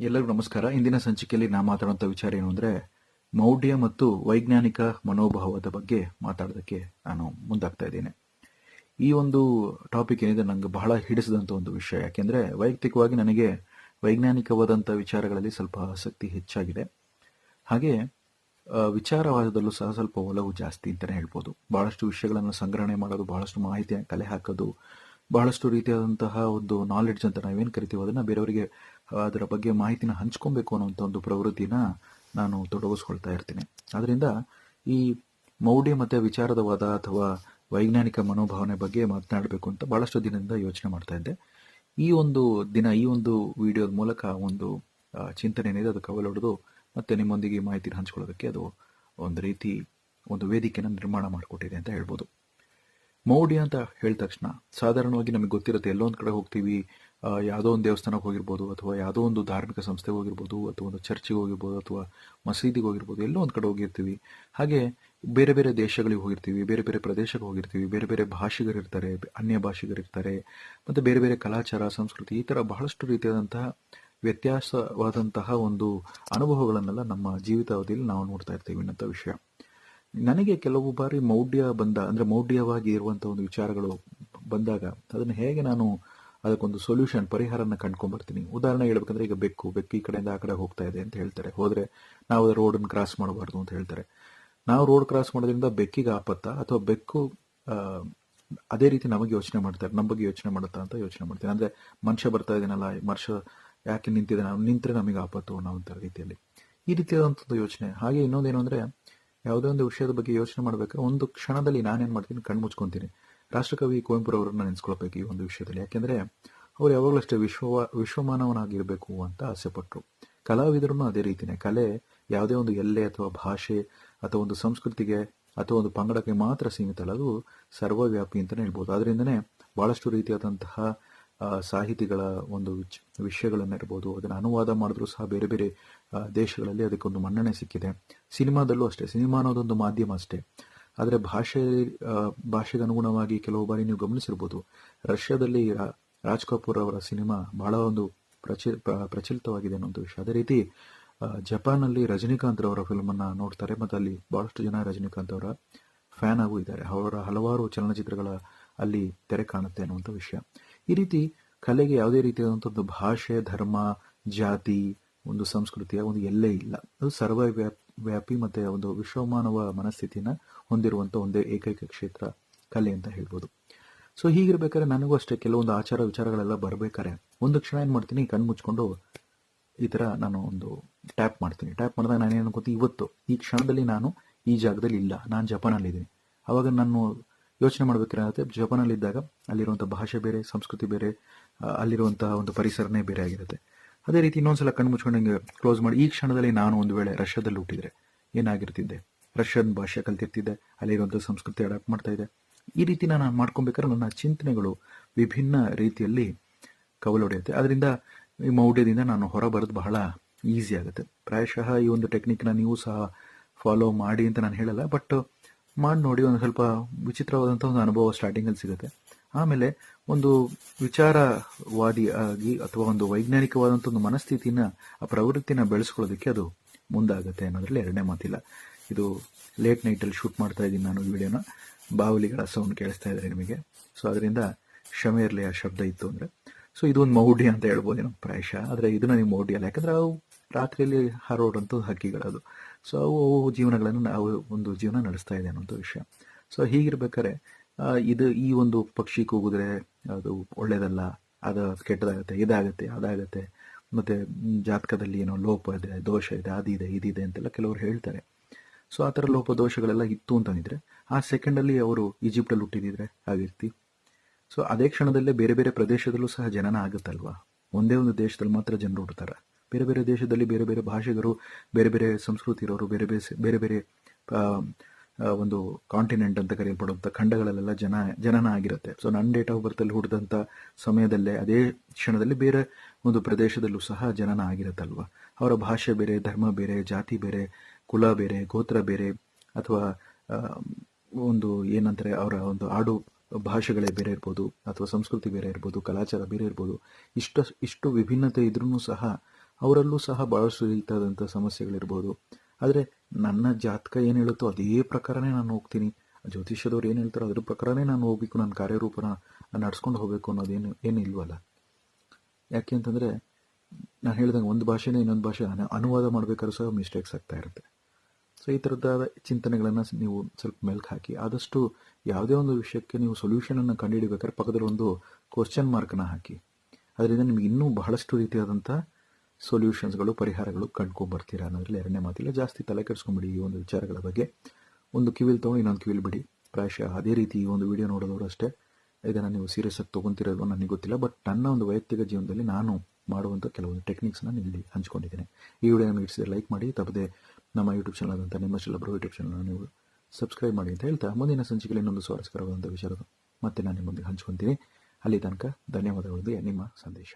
ಎಲ್ಲರಿಗೂ ನಮಸ್ಕಾರ. ಇಂದಿನ ಸಂಚಿಕೆಯಲ್ಲಿ ನಾ ಮಾತಾಡುವಂಥ ವಿಚಾರ ಏನು ಅಂದರೆ, ಮೌಢ್ಯ ಮತ್ತು ವೈಜ್ಞಾನಿಕ ಮನೋಭಾವದ ಬಗ್ಗೆ ಮಾತಾಡೋದಕ್ಕೆ ನಾನು ಮುಂದಾಗ್ತಾ ಇದ್ದೇನೆ. ಈ ಒಂದು ಟಾಪಿಕ್ ಏನಿದೆ ನನಗೆ ಬಹಳ ಹಿಡಿಸಿದಂಥ ಒಂದು ವಿಷಯ. ಯಾಕೆಂದರೆ, ವೈಯಕ್ತಿಕವಾಗಿ ನನಗೆ ವೈಜ್ಞಾನಿಕವಾದಂಥ ವಿಚಾರಗಳಲ್ಲಿ ಸ್ವಲ್ಪ ಆಸಕ್ತಿ ಹೆಚ್ಚಾಗಿದೆ. ಹಾಗೆ ವಿಚಾರವಾದದಲ್ಲೂ ಸಹ ಸ್ವಲ್ಪ ಒಲವು ಜಾಸ್ತಿ ಅಂತಲೇ ಹೇಳ್ಬೋದು. ಬಹಳಷ್ಟು ವಿಷಯಗಳನ್ನು ಸಂಗ್ರಹಣೆ ಮಾಡೋದು, ಬಹಳಷ್ಟು ಮಾಹಿತಿಯನ್ನು ಕಲೆ ಹಾಕೋದು ಬಹಳಷ್ಟು ರೀತಿಯಾದಂತಹ ಒಂದು ನಾಲೆಡ್ಜ್ ಅಂತ ನಾವೇನು ಕರಿತೀವೋ ಅದನ್ನು ಬೇರೆಯವರಿಗೆ ಅದರ ಬಗ್ಗೆ ಮಾಹಿತಿನ ಹಂಚ್ಕೊಬೇಕು ಅನ್ನೋಂಥ ಒಂದು ಪ್ರವೃತ್ತಿನ ನಾನು ತೊಡಗಿಸ್ಕೊಳ್ತಾ ಇರ್ತೀನಿ. ಆದ್ದರಿಂದ ಈ ಮೌಢ್ಯ ಮತ್ತು ವಿಚಾರದವಾದ ಅಥವಾ ವೈಜ್ಞಾನಿಕ ಮನೋಭಾವನೆ ಬಗ್ಗೆ ಮಾತನಾಡಬೇಕು ಅಂತ ಬಹಳಷ್ಟು ದಿನದಿಂದ ಯೋಚನೆ ಮಾಡ್ತಾ ಇದ್ದೆ. ಈ ಒಂದು ದಿನ, ಈ ಒಂದು ವಿಡಿಯೋದ ಮೂಲಕ ಒಂದು ಚಿಂತನೆ ಏನಿದೆ ಅದು ಕವಲೊಡೆದು ಮತ್ತು ನಿಮ್ಮೊಂದಿಗೆ ಮಾಹಿತಿನ ಹಂಚ್ಕೊಳ್ಳೋದಕ್ಕೆ ಅದು ಒಂದು ರೀತಿ ಒಂದು ವೇದಿಕೆನ ನಿರ್ಮಾಣ ಮಾಡಿಕೊಟ್ಟಿದೆ ಅಂತ ಹೇಳ್ಬೋದು. ಮೌಢ್ಯ ಅಂತ ಹೇಳಿದ ತಕ್ಷಣ ಸಾಧಾರಣವಾಗಿ ನಮಗೆ ಗೊತ್ತಿರುತ್ತೆ ಎಲ್ಲೋ ಒಂದು ಕಡೆ ಹೋಗ್ತೀವಿ ಯಾವುದೋ ಒಂದು ದೇವಸ್ಥಾನಕ್ಕೆ ಹೋಗಿರ್ಬೋದು ಅಥವಾ ಯಾವುದೋ ಒಂದು ಧಾರ್ಮಿಕ ಸಂಸ್ಥೆಗೆ ಹೋಗಿರ್ಬೋದು ಅಥವಾ ಒಂದು ಚರ್ಚಿಗೆ ಹೋಗಿರ್ಬೋದು ಅಥವಾ ಮಸೀದಿಗೆ ಹೋಗಿರ್ಬೋದು, ಎಲ್ಲೋ ಒಂದು ಕಡೆ ಹೋಗಿರ್ತೀವಿ. ಹಾಗೆ ಬೇರೆ ಬೇರೆ ದೇಶಗಳಿಗೆ ಹೋಗಿರ್ತೀವಿ, ಬೇರೆ ಬೇರೆ ಪ್ರದೇಶಕ್ಕೆ ಹೋಗಿರ್ತೀವಿ, ಬೇರೆ ಬೇರೆ ಭಾಷಿಗರಿರ್ತಾರೆ ಅನ್ಯ ಭಾಷಿಗರಿರ್ತಾರೆ ಮತ್ತು ಬೇರೆ ಬೇರೆ ಕಲಾಚಾರ, ಸಂಸ್ಕೃತಿ ಈ ಥರ ಬಹಳಷ್ಟು ರೀತಿಯಾದಂತಹ ವ್ಯತ್ಯಾಸವಾದಂತಹ ಒಂದು ಅನುಭವಗಳನ್ನೆಲ್ಲ ನಮ್ಮ ಜೀವಿತಾವಧಿಯಲ್ಲಿ ನಾವು ನೋಡ್ತಾ ಇರ್ತೀವಿ ಅನ್ನೋಂಥ ವಿಷಯ. ನನಗೆ ಕೆಲವು ಬಾರಿ ಮೌಢ್ಯ ಬಂದ, ಅಂದ್ರೆ ಮೌಢ್ಯವಾಗಿ ಇರುವಂತಹ ಒಂದು ವಿಚಾರಗಳು ಬಂದಾಗ ಅದನ್ನು ಹೇಗೆ ನಾನು ಅದಕ್ಕೊಂದು ಸೊಲ್ಯೂಷನ್ ಪರಿಹಾರನ ಕಂಡ್ಕೊಂಡ್ಬರ್ತೀನಿ? ಉದಾಹರಣೆ ಹೇಳ್ಬೇಕಂದ್ರೆ ಈಗ ಬೆಕ್ಕು ಬೆಕ್ಕು ಈ ಕಡೆಯಿಂದ ಆ ಕಡೆ ಹೋಗ್ತಾ ಇದೆ ಅಂತ ಹೇಳ್ತಾರೆ. ಹೋದ್ರೆ ನಾವು ರೋಡನ್ನು ಕ್ರಾಸ್ ಮಾಡಬಾರ್ದು ಅಂತ ಹೇಳ್ತಾರೆ. ನಾವು ರೋಡ್ ಕ್ರಾಸ್ ಮಾಡೋದ್ರಿಂದ ಬೆಕ್ಕಿಗೆ ಆಪತ್ತ? ಅಥವಾ ಬೆಕ್ಕು ಅದೇ ರೀತಿ ನಮಗೆ ಯೋಚನೆ ಮಾಡ್ತಾರೆ ನಮ್ಮ ಬಗ್ಗೆ ಯೋಚನೆ ಮಾಡುತ್ತಾ ಅಂತ ಯೋಚನೆ ಮಾಡ್ತೀನಿ. ಅಂದ್ರೆ ಮನುಷ್ಯ ಬರ್ತಾ ಇದ್ದಾನಲ್ಲ ಮನುಷ್ಯ ಯಾಕೆ ನಿಂತಿದೆ ನಾವು ನಿಂತರೆ ನಮಗೆ ಆಪತ್ತು ಅನ್ನೋ ರೀತಿಯಲ್ಲಿ. ಈ ರೀತಿಯಾದಂಥದ್ದು ಯೋಚನೆ. ಹಾಗೆ ಇನ್ನೊಂದೇನು ಅಂದ್ರೆ ಯಾವುದೇ ಒಂದು ವಿಷಯದ ಬಗ್ಗೆ ಯೋಚನೆ ಮಾಡ್ಬೇಕಾದ್ರೆ ಒಂದು ಕ್ಷಣದಲ್ಲಿ ನಾನೇನು ಮಾಡ್ತೀನಿ, ಕಣ್ಣು ಮುಚ್ಕೊಂತೀನಿ. ರಾಷ್ಟ್ರಕವಿ ಕುವೆಂಪುರವರನ್ನ ನೆನೆಸ್ಕೊಳ್ಬೇಕು ಈ ಒಂದು ವಿಷಯದಲ್ಲಿ. ಯಾಕೆಂದ್ರೆ ಅವ್ರು ಯಾವಾಗಲೂ ಅಷ್ಟೇ ವಿಶ್ವ, ವಿಶ್ವಮಾನವನಾಗಿರಬೇಕು ಅಂತ ಆಸೆ ಪಟ್ರು ಕಲಾವಿದರು ಅದೇ ರೀತಿನೇ. ಕಲೆ ಯಾವುದೇ ಒಂದು ಎಲ್ಲೆ ಅಥವಾ ಭಾಷೆ ಅಥವಾ ಒಂದು ಸಂಸ್ಕೃತಿಗೆ ಅಥವಾ ಒಂದು ಪಂಗಡಕ್ಕೆ ಮಾತ್ರ ಸೀಮಿತ ಅಲ್ಲ, ಅದು ಸರ್ವವ್ಯಾಪಿ ಅಂತಲೇ ಹೇಳ್ಬೋದು. ಅದರಿಂದನೇ ಬಹಳಷ್ಟು ರೀತಿಯಾದಂತಹ ಸಾಹಿತಿಗಳ ಒಂದು ವಿಷಯಗಳನ್ನಿರ್ಬೋದು, ಅದನ್ನು ಅನುವಾದ ಮಾಡಿದ್ರು ಸಹ ಬೇರೆ ಬೇರೆ ದೇಶಗಳಲ್ಲಿ ಅದಕ್ಕೊಂದು ಮನ್ನಣೆ ಸಿಕ್ಕಿದೆ. ಸಿನಿಮಾದಲ್ಲೂ ಅಷ್ಟೇ, ಸಿನಿಮಾ ಅನ್ನೋದೊಂದು ಮಾಧ್ಯಮ ಅಷ್ಟೇ. ಆದರೆ ಭಾಷೆ ಭಾಷೆಗೆ ಅನುಗುಣವಾಗಿ ಕೆಲವು ಬಾರಿ ನೀವು ಗಮನಿಸಿರ್ಬೋದು, ರಷ್ಯಾದಲ್ಲಿ ರಾಜ್ ಕಪೂರ್ ಅವರ ಸಿನಿಮಾ ಬಹಳ ಒಂದು ಪ್ರಚಿ ಪ್ರಚಲಿತವಾಗಿದೆ ಅನ್ನೋ ಒಂದು ವಿಷಯ. ಅದೇ ರೀತಿ ಜಪಾನ್ ಜಪಾನಲ್ಲಿ ರಜನಿಕಾಂತ್ ಅವರ ಫಿಲ್ಮ್ ಅನ್ನ ನೋಡ್ತಾರೆ, ಮತ್ತು ಅಲ್ಲಿ ಬಹಳಷ್ಟು ಜನ ರಜನಿಕಾಂತ್ ಅವರ ಫ್ಯಾನ್ ಆಗೂ ಇದ್ದಾರೆ. ಅವರ ಹಲವಾರು ಚಲನಚಿತ್ರಗಳ ಅಲ್ಲಿ ತೆರೆ ಕಾಣುತ್ತೆ ಅನ್ನುವಂಥ ವಿಷಯ. ಈ ರೀತಿ ಕಲೆಗೆ ಯಾವುದೇ ರೀತಿಯಾದಂಥ ಒಂದು ಭಾಷೆ, ಧರ್ಮ, ಜಾತಿ, ಒಂದು ಸಂಸ್ಕೃತಿಯ ಒಂದು ಎಲ್ಲೇ ಇಲ್ಲ. ಅದು ಸರ್ವ ವ್ಯಾಪ್- ಮತ್ತು ಒಂದು ವಿಶ್ವಮಾನವ ಮನಸ್ಥಿತಿನ ಹೊಂದಿರುವಂಥ ಒಂದೇ ಏಕೈಕ ಕ್ಷೇತ್ರ ಕಲೆ ಅಂತ ಹೇಳ್ಬೋದು. ಸೊ ಹೀಗಿರ್ಬೇಕಾದ್ರೆ ನನಗೂ ಅಷ್ಟೇ ಕೆಲವೊಂದು ಆಚಾರ ವಿಚಾರಗಳೆಲ್ಲ ಬರಬೇಕಾರೆ ಒಂದು ಕ್ಷಣ ಏನು ಮಾಡ್ತೀನಿ ಕಣ್ಣು ಮುಚ್ಕೊಂಡು ಈ ತರ ನಾನು ಒಂದು ಟ್ಯಾಪ್ ಮಾಡ್ತೀನಿ. ಟ್ಯಾಪ್ ಮಾಡಿದಾಗ ನಾನು ಏನು ಅನ್ಕೋತೀನಿ, ಇವತ್ತು ಈ ಕ್ಷಣದಲ್ಲಿ ನಾನು ಈ ಜಾಗದಲ್ಲಿ ಇಲ್ಲ, ನಾನು ಜಪಾನಲ್ಲಿದ್ದೀನಿ. ಅವಾಗ ನಾನು ಯೋಚನೆ ಮಾಡ್ಬೇಕಾಗುತ್ತೆ ಜಪಾನಲ್ಲಿದ್ದಾಗ ಅಲ್ಲಿರುವಂಥ ಭಾಷೆ ಬೇರೆ, ಸಂಸ್ಕೃತಿ ಬೇರೆ ಅಲ್ಲಿರುವಂತಹ ಒಂದು ಪರಿಸರನೇ ಬೇರೆ ಆಗಿರುತ್ತೆ. ಅದೇ ರೀತಿ ಇನ್ನೊಂದ್ಸಲ ಕಣ್ಣು ಮುಚ್ಕೊಂಡು ಹಂಗೆ ಕ್ಲೋಸ್ ಮಾಡಿ, ಈ ಕ್ಷಣದಲ್ಲಿ ನಾನು ಒಂದು ವೇಳೆ ರಷ್ಯಾದಲ್ಲಿ ಹುಟ್ಟಿದ್ರೆ ಏನಾಗಿರ್ತಿದ್ದೆ? ರಷ್ಯನ್ ಭಾಷೆ ಕಲ್ತಿರ್ತಿದ್ದೆ ಅಲ್ಲಿರುವಂಥ ಸಂಸ್ಕೃತಿ ಅಡಾಪ್ಟ್ ಮಾಡ್ತಾ ಇದೆ ಈ ರೀತಿ ನಾನು ಮಾಡ್ಕೊಬೇಕಾದ್ರೆ ನನ್ನ ಚಿಂತನೆಗಳು ವಿಭಿನ್ನ ರೀತಿಯಲ್ಲಿ ಕವಲೊಡೆಯುತ್ತೆ. ಅದರಿಂದ ಈ ಮೌಢ್ಯದಿಂದ ನಾನು ಹೊರ ಬರೋದು ಬಹಳ ಈಸಿ ಆಗುತ್ತೆ. ಪ್ರಾಯಶಃ ಈ ಒಂದು ಟೆಕ್ನಿಕ್ನ ನೀವು ಸಹ ಫಾಲೋ ಮಾಡಿ ಅಂತ ನಾನು ಹೇಳಲ್ಲ ಬಟ್ ಮಾಡಿ ನೋಡಿ, ಒಂದು ಸ್ವಲ್ಪ ವಿಚಿತ್ರವಾದಂಥ ಒಂದು ಅನುಭವ ಸ್ಟಾರ್ಟಿಂಗಲ್ಲಿ ಸಿಗುತ್ತೆ. ಆಮೇಲೆ ಒಂದು ವಿಚಾರವಾದಿ ಆಗಿ ಅಥವಾ ಒಂದು ವೈಜ್ಞಾನಿಕವಾದಂಥ ಒಂದು ಮನಸ್ಥಿತಿನ, ಆ ಪ್ರವೃತ್ತಿನ ಬೆಳೆಸ್ಕೊಳ್ಳೋದಕ್ಕೆ ಅದು ಮುಂದಾಗುತ್ತೆ ಅನ್ನೋದ್ರಲ್ಲಿ ಎರಡನೇ ಮಾತಿಲ್ಲ. ಇದು ಲೇಟ್ ನೈಟಲ್ಲಿ ಶೂಟ್ ಮಾಡ್ತಾ ಇದ್ದೀನಿ ನಾನು ವಿಡಿಯೋನ. ಬಾವಲಿಗಳ ಸೌಂಡ್ ಕೇಳಿಸ್ತಾ ಇದ್ದಾರೆ ನಿಮಗೆ. ಸೊ ಅದರಿಂದ ಕ್ಷಮೆ ಇರಲಿ ಆ ಶಬ್ದ ಇತ್ತು ಅಂದರೆ. ಸೊ ಇದೊಂದು ಮೌಢ್ಯ ಅಂತ ಹೇಳ್ಬೋದೇನೋ ಪ್ರಾಯಶಃ. ಆದರೆ ಇದನ್ನ ನೀವು ಮೌಢ್ಯ ಅಲ್ಲ. ಯಾಕಂದ್ರೆ ಅವು ರಾತ್ರಿಯಲ್ಲಿ ಹಾರೋಡಂಥ ಹಕ್ಕಿಗಳದು. ಸೊ ಅವು ಅವು ಜೀವನಗಳನ್ನು ನಾವು ಒಂದು ಜೀವನ ನಡೆಸ್ತಾ ಇದೆ ಅನ್ನೋಂಥ ವಿಷಯ. ಸೊ ಹೀಗಿರ್ಬೇಕಾದ್ರೆ ಇದು ಈ ಒಂದು ಪಕ್ಷಿ ಕೂಗಿದ್ರೆ ಅದು ಒಳ್ಳೇದಲ್ಲ, ಅದು ಕೆಟ್ಟದಾಗುತ್ತೆ, ಇದಾಗುತ್ತೆ, ಅದಾಗುತ್ತೆ, ಮತ್ತು ಜಾತಕದಲ್ಲಿ ಏನೋ ಲೋಪ ಇದೆ, ದೋಷ ಇದೆ ಅದಿದೆ ಇದಿದೆ ಅಂತೆಲ್ಲ ಕೆಲವರು ಹೇಳ್ತಾರೆ. ಸೊ ಆ ಥರ ಲೋಪ ದೋಷಗಳೆಲ್ಲ ಇತ್ತು ಅಂತಂದಿದ್ರೆ ಆ ಸೆಕೆಂಡಲ್ಲಿ ಅವರು ಈಜಿಪ್ಟಲ್ಲಿ ಹುಟ್ಟಿದಿದ್ರೆ ಆಗಿರ್ತಿ ಸೊ ಅದೇ ಕ್ಷಣದಲ್ಲೇ ಬೇರೆ ಬೇರೆ ಪ್ರದೇಶದಲ್ಲೂ ಸಹ ಜನನ ಆಗುತ್ತಲ್ವಾ? ಒಂದೇ ಒಂದು ದೇಶದಲ್ಲಿ ಮಾತ್ರ ಜನರು ಹುಡ್ತಾರೆ ಬೇರೆ ಬೇರೆ ದೇಶದಲ್ಲಿ ಬೇರೆ ಬೇರೆ ಭಾಷೆಗರು, ಬೇರೆ ಬೇರೆ ಸಂಸ್ಕೃತಿ ಇರೋರು, ಬೇರೆ ಬೇರೆ ಬೇರೆ ಬೇರೆ ಒಂದು ಕಾಂಟಿನೆಂಟ್ ಅಂತ ಕರೆಯಲ್ಪಡುವಂಥ ಖಂಡಗಳಲ್ಲೆಲ್ಲ ಜನ, ಜನನ ಆಗಿರುತ್ತೆ. ಸೊ ನನ್ನ ಡೇಟ್ ಆಫ್ ಬರ್ತಲ್ಲಿ ಹುಟ್ಟಿದಂಥ ಸಮಯದಲ್ಲೇ ಅದೇ ಕ್ಷಣದಲ್ಲಿ ಬೇರೆ ಒಂದು ಪ್ರದೇಶದಲ್ಲೂ ಸಹ ಜನನ ಆಗಿರುತ್ತಲ್ವ? ಅವರ ಭಾಷೆ ಬೇರೆ, ಧರ್ಮ ಬೇರೆ, ಜಾತಿ ಬೇರೆ, ಕುಲ ಬೇರೆ, ಗೋತ್ರ ಬೇರೆ, ಅಥವಾ ಒಂದು ಏನಂತಾರೆ, ಅವರ ಒಂದು ಆಡು ಭಾಷೆಗಳೇ ಬೇರೆ ಇರ್ಬೋದು ಅಥವಾ ಸಂಸ್ಕೃತಿ ಬೇರೆ ಇರ್ಬೋದು, ಕಲಾಚಾರ ಬೇರೆ ಇರ್ಬೋದು, ಇಷ್ಟು ಇಷ್ಟು ವಿಭಿನ್ನತೆ ಇದ್ರೂ ಸಹ ಅವರಲ್ಲೂ ಸಹ ಬಹಳಷ್ಟು ರೀತಿಯಾದಂಥ ಸಮಸ್ಯೆಗಳಿರ್ಬೋದು. ಆದರೆ ನನ್ನ ಜಾತಕ ಏನು ಹೇಳುತ್ತೋ ಅದೇ ಪ್ರಕಾರನೇ ನಾನು ಹೋಗ್ತೀನಿ. ಜ್ಯೋತಿಷ್ಯದವ್ರು ಏನು ಹೇಳ್ತಾರೋ ಅದ್ರ ಪ್ರಕಾರನೇ ನಾನು ಹೋಗ್ಬೇಕು, ನನ್ನ ಕಾರ್ಯರೂಪನ ನಡ್ಸ್ಕೊಂಡು ಹೋಗಬೇಕು ಅನ್ನೋದೇನು, ಏನು ಇಲ್ವಲ್ಲ. ಯಾಕೆ ಅಂತಂದರೆ, ನಾನು ಹೇಳಿದಂಗೆ ಒಂದು ಭಾಷೆನೇ ಇನ್ನೊಂದು ಭಾಷೆ ಅನು- ಅನುವಾದ ಮಾಡಬೇಕಾದ್ರೂ ಸಹ ಮಿಸ್ಟೇಕ್ಸ್ ಆಗ್ತಾ ಇರುತ್ತೆ. ಸೊ ಈ ಥರದ್ದಾದ ಚಿಂತನೆಗಳನ್ನು ನೀವು ಸ್ವಲ್ಪ ಮೆಲ್ಕ್ ಹಾಕಿ, ಆದಷ್ಟು ಯಾವುದೇ ಒಂದು ವಿಷಯಕ್ಕೆ ನೀವು ಸೊಲ್ಯೂಷನನ್ನು ಕಂಡುಹಿಡಿಬೇಕಾದ್ರೆ ಪಕ್ಕದಲ್ಲಿ ಒಂದು ಕ್ವಶನ್ ಮಾರ್ಕನ್ನು ಹಾಕಿ. ಅದರಿಂದ ನಿಮ್ಗೆ ಇನ್ನೂ ಬಹಳಷ್ಟು ರೀತಿಯಾದಂಥ ಸೊಲ್ಯೂಷನ್ಸ್ಗಳು ಪರಿಹಾರಗಳು ಕಂಡ್ಕೊಂಡ್ಬರ್ತೀರಾ ಅನ್ನೋದ್ರಲ್ಲಿ ಎರಡನೇ ಮಾತಿಲ್ಲ. ಜಾಸ್ತಿ ತಲೆ ಕೆಡಿಸ್ಕೊಂಬಿಡಿ ಈ ಒಂದು ವಿಚಾರಗಳ ಬಗ್ಗೆ. ಒಂದು ಕಿವಿಲ್ ತೊಗೊಂಡು ಇನ್ನೊಂದು ಕಿವಿಲ್ ಬಿಡಿ. ಪ್ರಾಯಶಃ ಅದೇ ರೀತಿ ಈ ಒಂದು ವಿಡಿಯೋ ನೋಡಿದವರು ಅಷ್ಟೇ. ಇದನ್ನು ನೀವು ಸೀರಿಯಸ್ ಆಗಿ ತೊಗೊತಿರೋದು ನನಗೆ ಗೊತ್ತಿಲ್ಲ. ಬಟ್ ನನ್ನ ಒಂದು ವೈಯಕ್ತಿಕ ಜೀವನದಲ್ಲಿ ನಾನು ಮಾಡುವಂಥ ಕೆಲವೊಂದು ಟೆಕ್ನಿಕ್ಸ್ನ ಇಲ್ಲಿ ಹಂಚ್ಕೊಂಡಿದ್ದೇನೆ. ಈ ವಿಡಿಯೋ ನಿಮಗೆ ಲೈಕ್ ಮಾಡಿ, ತಪ್ಪದೆ ನಮ್ಮ ಯೂಟ್ಯೂಬ್ ಚಾನಲ್ ಅಂತ ನಿಮ್ಮ ಶಲಭ್ರು ಯೂಟ್ಯೂಬ್ ಚಾನಲ್ನ ನೀವು ಸಬ್ಸ್ಕ್ರೈಬ್ ಮಾಡಿ ಅಂತ ಹೇಳ್ತಾ ಮುಂದಿನ ಸಂಚಿಕೆಯಲ್ಲಿ ಇನ್ನೊಂದು ಸ್ವಾರಸ್ಕರವಾದಂಥ ವಿಷಯದ ಮತ್ತೆ ನಾನು ನಿಮ್ಮೊಂದಿಗೆ ಹಂಚ್ಕೊತೀನಿ. ಅಲ್ಲಿ ತನಕ ಧನ್ಯವಾದಗಳು. ನಿಮ್ಮ ಸಂದೇಶ.